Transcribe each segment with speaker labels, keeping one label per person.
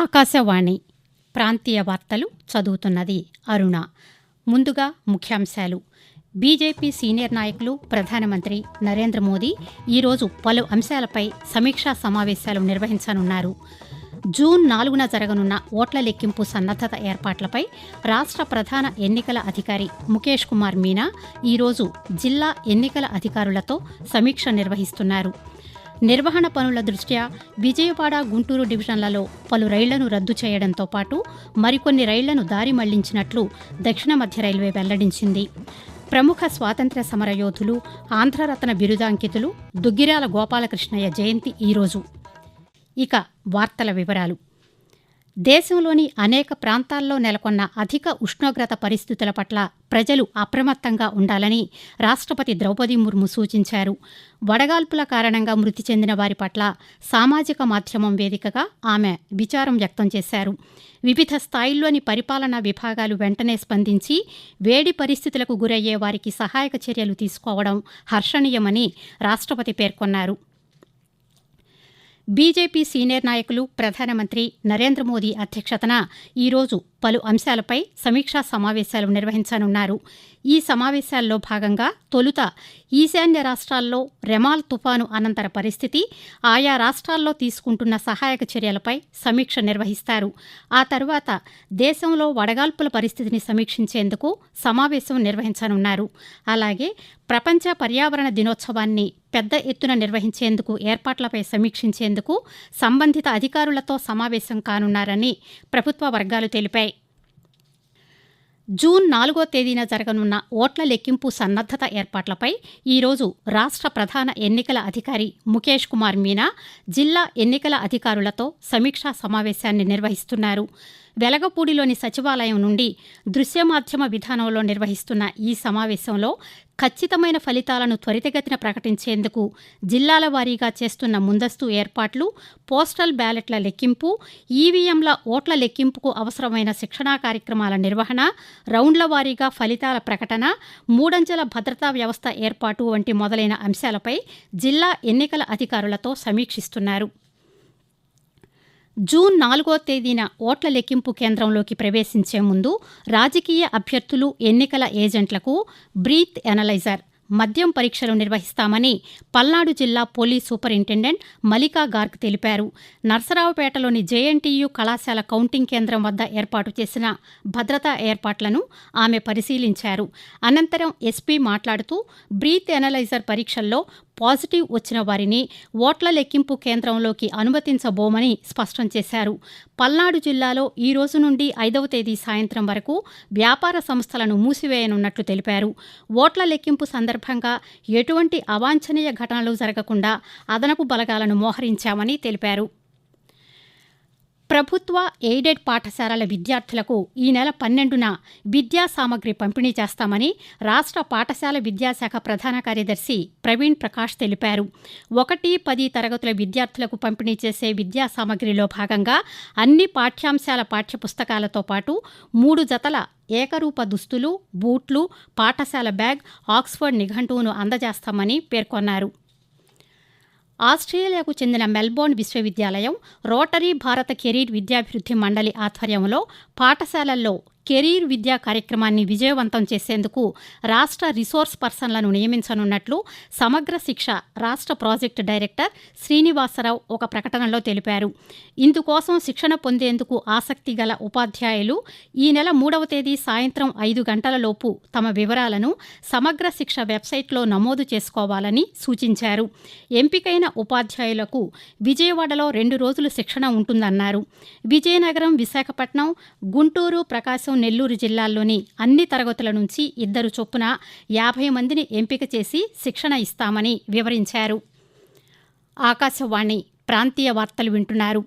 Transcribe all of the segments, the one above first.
Speaker 1: ఆకాశవాణి ప్రాంతీయ వార్తలు చదువుతున్నది అరుణ. ముందుగా ముఖ్యాంశాలు. బీజేపీ సీనియర్ నాయకులు ప్రధానమంత్రి నరేంద్ర మోదీ ఈరోజు పలు అంశాలపై సమీక్షా సమావేశాలు నిర్వహించనున్నారు. జూన్ నాలుగున జరగనున్న ఓట్ల లెక్కింపు సన్నద్దత ఏర్పాట్లపై రాష్ట్ర ప్రధాన ఎన్నికల అధికారి ముఖేష్ కుమార్ మీనా ఈరోజు జిల్లా ఎన్నికల అధికారులతో సమీక్ష నిర్వహిస్తున్నారు. నిర్వహణ పనుల దృష్ట్యా విజయవాడ గుంటూరు డివిజన్లలో పలు రైళ్ళను రద్దు చేయడంతో పాటు మరికొన్ని రైళ్ళను దారి మళ్ళించినట్లు దక్షిణ మధ్య రైల్వే వెల్లడించింది. ప్రముఖ స్వాతంత్ర్య సమరయోధులు ఆంధ్రరత్న బిరుదాంకితులు దుగ్గిరాల గోపాలకృష్ణయ్య జయంతి ఈరోజు ఇక వార్తల వివరాలు. దేశంలోని అనేక ప్రాంతాల్లో నెలకొన్న అధిక ఉష్ణోగ్రత పరిస్థితుల పట్ల ప్రజలు అప్రమత్తంగా ఉండాలని రాష్ట్రపతి ద్రౌపది ముర్ము సూచించారు. వడగాల్పుల కారణంగా మృతి చెందిన వారి పట్ల సామాజిక మాధ్యమం వేదికగా ఆమె విచారం వ్యక్తం చేశారు. వివిధ స్థాయిల్లోని పరిపాలనా విభాగాలు వెంటనే స్పందించి వేడి పరిస్థితులకు గురయ్యే వారికి సహాయక చర్యలు తీసుకోవడం హర్షణీయమని రాష్ట్రపతి పేర్కొన్నారు. బీజేపీ సీనియర్ నాయకులు ప్రధానమంత్రి నరేంద్ర మోదీ అధ్యక్షతన ఈరోజు పలు అంశాలపై సమీక్షా సమావేశాలు నిర్వహించనున్నారు. ఈ సమావేశాల్లో భాగంగా తొలుత ఈశాన్య రాష్ట్రాల్లో రెమాల్ తుఫాను అనంతర పరిస్థితి ఆయా రాష్ట్రాల్లో తీసుకుంటున్న సహాయక చర్యలపై సమీక్ష నిర్వహిస్తారు. ఆ తర్వాత దేశంలో వడగాల్పుల పరిస్థితిని సమీక్షించేందుకు సమావేశం నిర్వహించనున్నారు. అలాగే ప్రపంచ పర్యావరణ దినోత్సవాన్ని పెద్ద ఎత్తున నిర్వహించేందుకు ఏర్పాట్లపై సమీక్షించేందుకు సంబంధిత అధికారులతో సమావేశం కానున్నారని ప్రభుత్వ వర్గాలు తెలిపాయి. జూన్ నాలుగో తేదీన జరగనున్న ఓట్ల లెక్కింపు సన్నద్దత ఏర్పాట్లపై ఈరోజు రాష్ట్ర ప్రధాన ఎన్నికల అధికారి ముఖేష్ కుమార్ మీనా జిల్లా ఎన్నికల అధికారులతో సమీక్షా సమావేశాన్ని నిర్వహిస్తున్నారు. వెలగపూడిలోని సచివాలయం నుండి దృశ్యమాధ్యమ విధానంలో నిర్వహిస్తున్న ఈ సమావేశంలో ఖచ్చితమైన ఫలితాలను త్వరితగతిన ప్రకటించేందుకు జిల్లాల వారీగా చేస్తున్న ముందస్తు ఏర్పాట్లు పోస్టల్ బ్యాలెట్ల లెక్కింపు ఈవీఎంల ఓట్ల లెక్కింపుకు అవసరమైన శిక్షణా కార్యక్రమాల నిర్వహణ రౌండ్ల వారీగా ఫలితాల ప్రకటన మూడంచెల భద్రతా వ్యవస్థ ఏర్పాటు వంటి మొదలైన అంశాలపై జిల్లా ఎన్నికల అధికారులతో సమీక్షిస్తున్నారు. జూన్ నాలుగో తేదీన ఓట్ల లెక్కింపు కేంద్రంలోకి ప్రవేశించే ముందు రాజకీయ అభ్యర్థులు ఎన్నికల ఏజెంట్లకు బ్రీత్ ఎనలైజర్. మద్యం పరీక్షలు నిర్వహిస్తామని పల్నాడు జిల్లా పోలీస్ సూపరింటెండెంట్ మలికా గార్గ్ తెలిపారు. నర్సరావుపేటలోని జేఎన్టీయు కళాశాల కౌంటింగ్ కేంద్రం వద్ద ఏర్పాటు చేసిన భద్రతా ఏర్పాట్లను ఆమె పరిశీలించారు. అనంతరం ఎస్పీ మాట్లాడుతూ బ్రీత్ ఎనలైజర్ పరీక్షల్లో పాజిటివ్ వచ్చిన వారిని ఓట్ల లెక్కింపు కేంద్రంలోకి అనుమతించబోమని స్పష్టం చేశారు. పల్నాడు జిల్లాలో ఈ రోజు నుండి ఐదవ తేదీ సాయంత్రం వరకు వ్యాపార సంస్థలను మూసివేయనున్నట్లు తెలిపారు. ఓట్ల లెక్కింపు సందర్భంగా సందర్భంగా ఎటువంటి అవాంఛనీయ ఘటనలు జరగకుండా అదనపు బలగాలను మోహరించామని తెలిపారు. ప్రభుత్వ ఎయిడెడ్ పాఠశాలల విద్యార్థులకు ఈ నెల పన్నెండున విద్యా సామగ్రి పంపిణీ చేస్తామని రాష్ట్ర పాఠశాల విద్యాశాఖ ప్రధాన కార్యదర్శి ప్రవీణ్ ప్రకాష్ తెలిపారు. ఒకటి పది తరగతుల విద్యార్థులకు పంపిణీ చేసే విద్యా సామగ్రిలో భాగంగా అన్ని పాఠ్యాంశాల పాఠ్యపుస్తకాలతో పాటు మూడు జతల ఏకరూప దుస్తులు బూట్లు పాఠశాల బ్యాగ్ ఆక్స్ఫర్డ్ నిఘంటువును అందజేస్తామని పేర్కొన్నారు. ఆస్ట్రేలియాకు చెందిన మెల్బోర్న్ విశ్వవిద్యాలయం రోటరీ భారత కెరీర్ విద్యాభివృద్ధి మండలి ఆధ్వర్యంలో పాఠశాలల్లో కెరీర్ విద్యా కార్యక్రమాన్ని విజయవంతం చేసేందుకు రాష్ట్ర రిసోర్స్ పర్సన్లను నియమించనున్నట్లు సమగ్ర శిక్ష రాష్ట్ర ప్రాజెక్టు డైరెక్టర్ శ్రీనివాసరావు ఒక ప్రకటనలో తెలిపారు. ఇందుకోసం శిక్షణ పొందేందుకు ఆసక్తి గల ఉపాధ్యాయులు ఈ నెల మూడవ తేదీ సాయంత్రం ఐదు గంటలలోపు తమ వివరాలను సమగ్ర శిక్ష వెబ్సైట్లో నమోదు చేసుకోవాలని సూచించారు. ఎంపికైన ఉపాధ్యాయులకు విజయవాడలో రెండు రోజులు శిక్షణ ఉంటుందన్నారు. విజయనగరం విశాఖపట్నం గుంటూరు ప్రకాశం నెల్లూరు జిల్లాల్లోని అన్ని తరగతుల నుంచి ఇద్దరు చొప్పున యాభై మందిని ఎంపిక చేసి శిక్షణ ఇస్తామని వివరించారు. ఆకాశవాణి ప్రాంతీయ వార్తలు వింటున్నారు.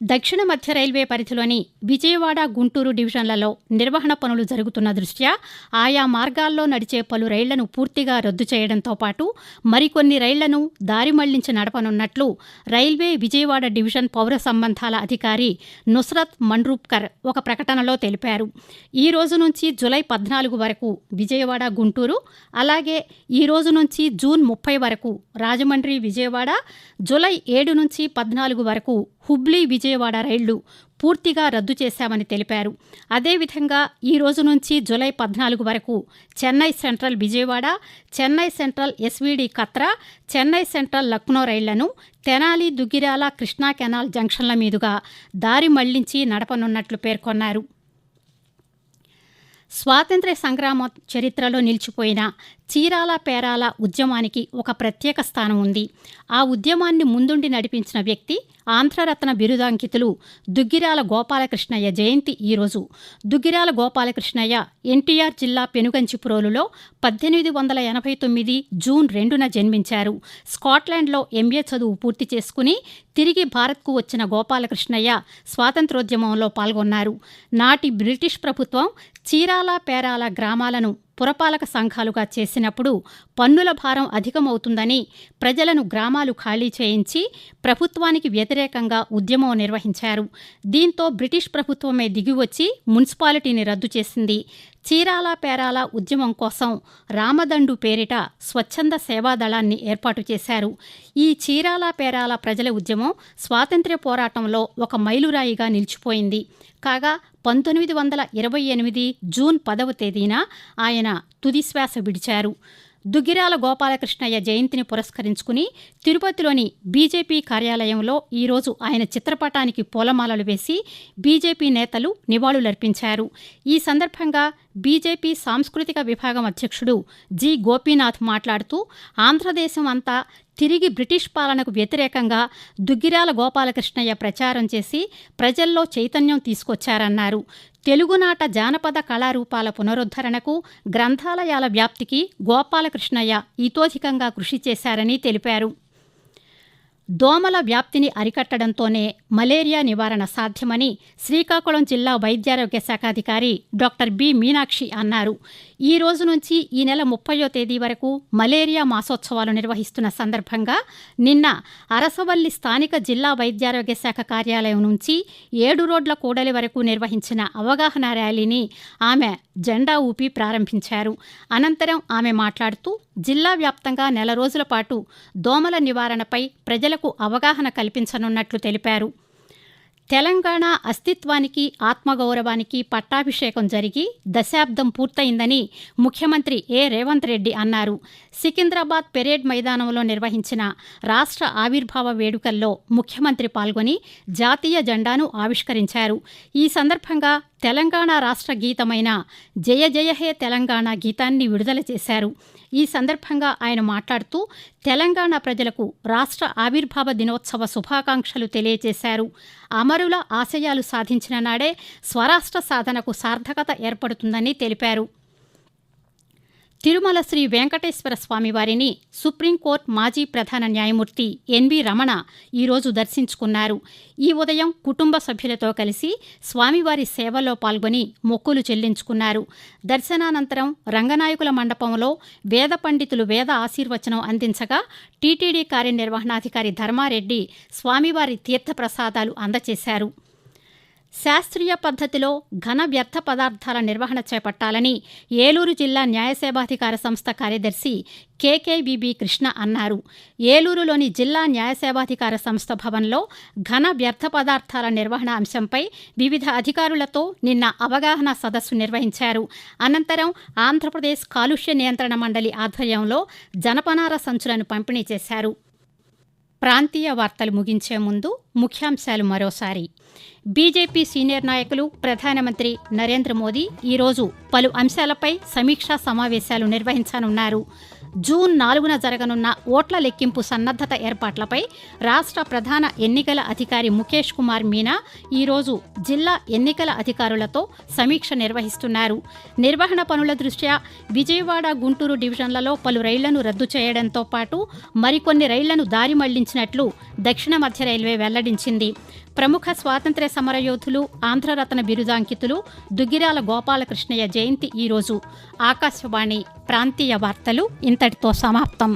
Speaker 1: దక్షిణ మధ్య రైల్వే పరిధిలోని విజయవాడ గుంటూరు డివిజన్లలో నిర్వహణ పనులు జరుగుతున్న దృష్ట్యా ఆయా మార్గాల్లో నడిచే పలు రైళ్ళను పూర్తిగా రద్దు చేయడంతో పాటు మరికొన్ని రైళ్ళను దారి మళ్ళించి నడపనున్నట్లు రైల్వే విజయవాడ డివిజన్ పౌర సంబంధాల అధికారి నుస్రత్ మండ్రూప్కర్ ఒక ప్రకటనలో తెలిపారు. ఈ రోజు నుంచి జులై పద్నాలుగు వరకు విజయవాడ గుంటూరు అలాగే ఈ రోజు నుంచి జూన్ ముప్పై వరకు రాజమండ్రి విజయవాడ జులై ఏడు నుంచి పద్నాలుగు వరకు హుబ్లీ విజయవాడ రైళ్ళు పూర్తిగా రద్దు చేశామని తెలిపారు. అదేవిధంగా ఈ రోజు నుంచి జులై పద్నాలుగు వరకు Chennai central Vijayawada Chennai central SVD Katra Chennai central Lucknow రైళ్ళను Tenali Duggirala Krishna canal జంక్షన్ల మీదుగా దారి మళ్ళించి నడపనున్నట్లు పేర్కొన్నారు. స్వాతంత్ర్య సంగ్రామ చరిత్రలో నిలిచిపోయిన చీరాల పేరాల ఉద్యమానికి ఒక ప్రత్యేక స్థానం ఉంది. ఆ ఉద్యమాన్ని ముందుండి నడిపించిన వ్యక్తి ఆంధ్రరత్న బిరుదాంకితులు దుగ్గిరాల గోపాలకృష్ణయ్య జయంతి ఈరోజు దుగ్గిరాల గోపాలకృష్ణయ్య ఎన్టీఆర్ జిల్లా పెనుగంచిప్రోలులో పద్దెనిమిది వందల ఎనభై తొమ్మిది జూన్ రెండున జన్మించారు. స్కాట్లాండ్లో ఎంఏ చదువు పూర్తి చేసుకుని తిరిగి భారత్కు వచ్చిన గోపాలకృష్ణయ్య స్వాతంత్రోద్యమంలో పాల్గొన్నారు. నాటి బ్రిటిష్ ప్రభుత్వం చీరాల పేరాల గ్రామాలను పురపాలక సంఘాలుగా చేసినప్పుడు పన్నుల భారం అధికమవుతుందని ప్రజలను గ్రామాలు ఖాళీ చేయించి ప్రభుత్వానికి వ్యతిరేకంగా ఉద్యమం నిర్వహించారు. దీంతో బ్రిటిష్ ప్రభుత్వమే దిగివచ్చి మున్సిపాలిటీని రద్దు చేసింది. చీరాల పేరాల ఉద్యమం కోసం రామదండు పేరిట స్వచ్ఛంద సేవాదళాన్ని ఏర్పాటు చేశారు. ఈ చీరాల పేరాల ప్రజల ఉద్యమం స్వాతంత్ర్య పోరాటంలో ఒక మైలురాయిగా నిలిచిపోయింది. కాగా పంతొమ్మిది వందల ఇరవై ఎనిమిది జూన్ పదవ తేదీన ఆయన తుదిశ్వాస విడిచారు. దుగ్గిరాల గోపాలకృష్ణయ్య జయంతిని పురస్కరించుకుని తిరుపతిలోని బీజేపీ కార్యాలయంలో ఈరోజు ఆయన చిత్రపటానికి పూలమాలలు వేసి బీజేపీ నేతలు నివాళులర్పించారు. ఈ సందర్భంగా బీజేపీ సాంస్కృతిక విభాగం అధ్యక్షుడు జి గోపీనాథ్ మాట్లాడుతూ ఆంధ్రదేశం అంతా తిరిగి బ్రిటిష్ పాలనకు వ్యతిరేకంగా దుగ్గిరాల గోపాలకృష్ణయ్య ప్రచారం చేసి ప్రజల్లో చైతన్యం తీసుకొచ్చారన్నారు. తెలుగునాట జానపద కళారూపాల పునరుద్ధరణకు గ్రంథాలయాల వ్యాప్తికి గోపాలకృష్ణయ్య ఇతోధికంగా కృషి చేశారని తెలిపారు. దోమల వ్యాప్తిని అరికట్టడంతోనే మలేరియా నివారణ సాధ్యమని శ్రీకాకుళం జిల్లా వైద్యారోగ్య శాఖాధికారి డాక్టర్ బి మీనాక్షి అన్నారు. ఈ రోజు నుంచి ఈ నెల ముప్పయో తేదీ వరకు మలేరియా మాసోత్సవాలు నిర్వహిస్తున్న సందర్భంగా నిన్న అరసవల్లి స్థానిక జిల్లా వైద్యారోగ్య శాఖ కార్యాలయం నుంచి ఏడు రోడ్ల కూడలి వరకు నిర్వహించిన అవగాహన ర్యాలీని ఆమె జెండా ఊపి ప్రారంభించారు. అనంతరం ఆమె మాట్లాడుతూ జిల్లా వ్యాప్తంగా నెల రోజుల పాటు దోమల నివారణపై ప్రజలకు అవగాహన కల్పించనున్నట్లు తెలిపారు. తెలంగాణ అస్తిత్వానికి ఆత్మగౌరవానికి పట్టాభిషేకం జరిగి దశాబ్దం పూర్తయిందని ముఖ్యమంత్రి ఏ. రేవంత్ రెడ్డి అన్నారు. సికింద్రాబాద్ పెరేడ్ మైదానంలో నిర్వహించిన రాష్ట్ర ఆవిర్భావ వేడుకల్లో ముఖ్యమంత్రి పాల్గొని జాతీయ జెండాను ఆవిష్కరించారు. ఈ సందర్భంగా తెలంగాణ రాష్ట్ర గీతమైన జయ జయ హే తెలంగాణ గీతాన్ని విడుదల చేశారు. ఈ సందర్భంగా ఆయన మాట్లాడుతూ తెలంగాణ ప్రజలకు రాష్ట్ర ఆవిర్భావ దినోత్సవ శుభాకాంక్షలు తెలియజేశారు. అమరుల ఆశయాలు సాధించిన నాడే స్వరాష్ట్ర సాధనకు సార్థకత ఏర్పడుతుందని తెలిపారు. తిరుమల శ్రీ వెంకటేశ్వర స్వామి వారిని సుప్రీంకోర్టు మాజీ ప్రధాన న్యాయమూర్తి ఎన్వి రమణ ఈరోజు దర్శించుకున్నారు. ఈ ఉదయం కుటుంబ సభ్యులతో కలిసి స్వామివారి సేవలో పాల్గొని మొక్కులు చెల్లించుకున్నారు. దర్శనానంతరం రంగనాయకుల మండపంలో వేద పండితులు వేద ఆశీర్వచనం అందించగా టీటీడీ కార్యనిర్వహణాధికారి ధర్మారెడ్డి స్వామివారి తీర్థప్రసాదాలు అందజేశారు శాస్త్రీయ పద్ధతిలో ఘన వ్యర్థ పదార్థాల నిర్వహణ చేపట్టాలని ఏలూరు జిల్లా న్యాయసేవాధికార సంస్థ కార్యదర్శి కేకేబీబీ కృష్ణ అన్నారు. ఏలూరులోని జిల్లా న్యాయసేవాధికార సంస్థ భవన్లో ఘన వ్యర్థ పదార్థాల నిర్వహణ అంశంపై వివిధ అధికారులతో నిన్న అవగాహన సదస్సు నిర్వహించారు. అనంతరం ఆంధ్రప్రదేశ్ కాలుష్య నియంత్రణ మండలి ఆధ్వర్యంలో జనపనార సంచులను పంపిణీ చేశారు. ప్రాంతీయ వార్తలు ముగించే ముందు ముఖ్యాంశాలు మరోసారి. బీజేపీ సీనియర్ నాయకులు ప్రధానమంత్రి నరేంద్ర మోదీ ఈరోజు పలు అంశాలపై సమీక్షా సమావేశాలు నిర్వహించనున్నారు. జూన్ నాలుగున జరగనున్న ఓట్ల లెక్కింపు సన్నద్ధత ఏర్పాట్లపై రాష్ట్ర ప్రధాన ఎన్నికల అధికారి ముఖేష్ కుమార్ మీనా ఈరోజు జిల్లా ఎన్నికల అధికారులతో సమీక్ష నిర్వహిస్తున్నారు. నిర్వహణ పనుల దృష్ట్యా విజయవాడ గుంటూరు డివిజన్లలో పలు రైళ్ళను రద్దు చేయడంతో పాటు మరికొన్ని రైళ్ళను దారి మళ్ళించినట్లు దక్షిణ మధ్య రైల్వే వెల్లడించింది. ప్రముఖ స్వాతంత్ర్య సమరయోధులు ఆంధ్రరత్న బిరుదాంకితులు దుగ్గిరాల గోపాలకృష్ణయ్య జయంతి ఈరోజు. ఆకాశవాణి ప్రాంతీయ వార్తలు ఇంతటితో సమాప్తం.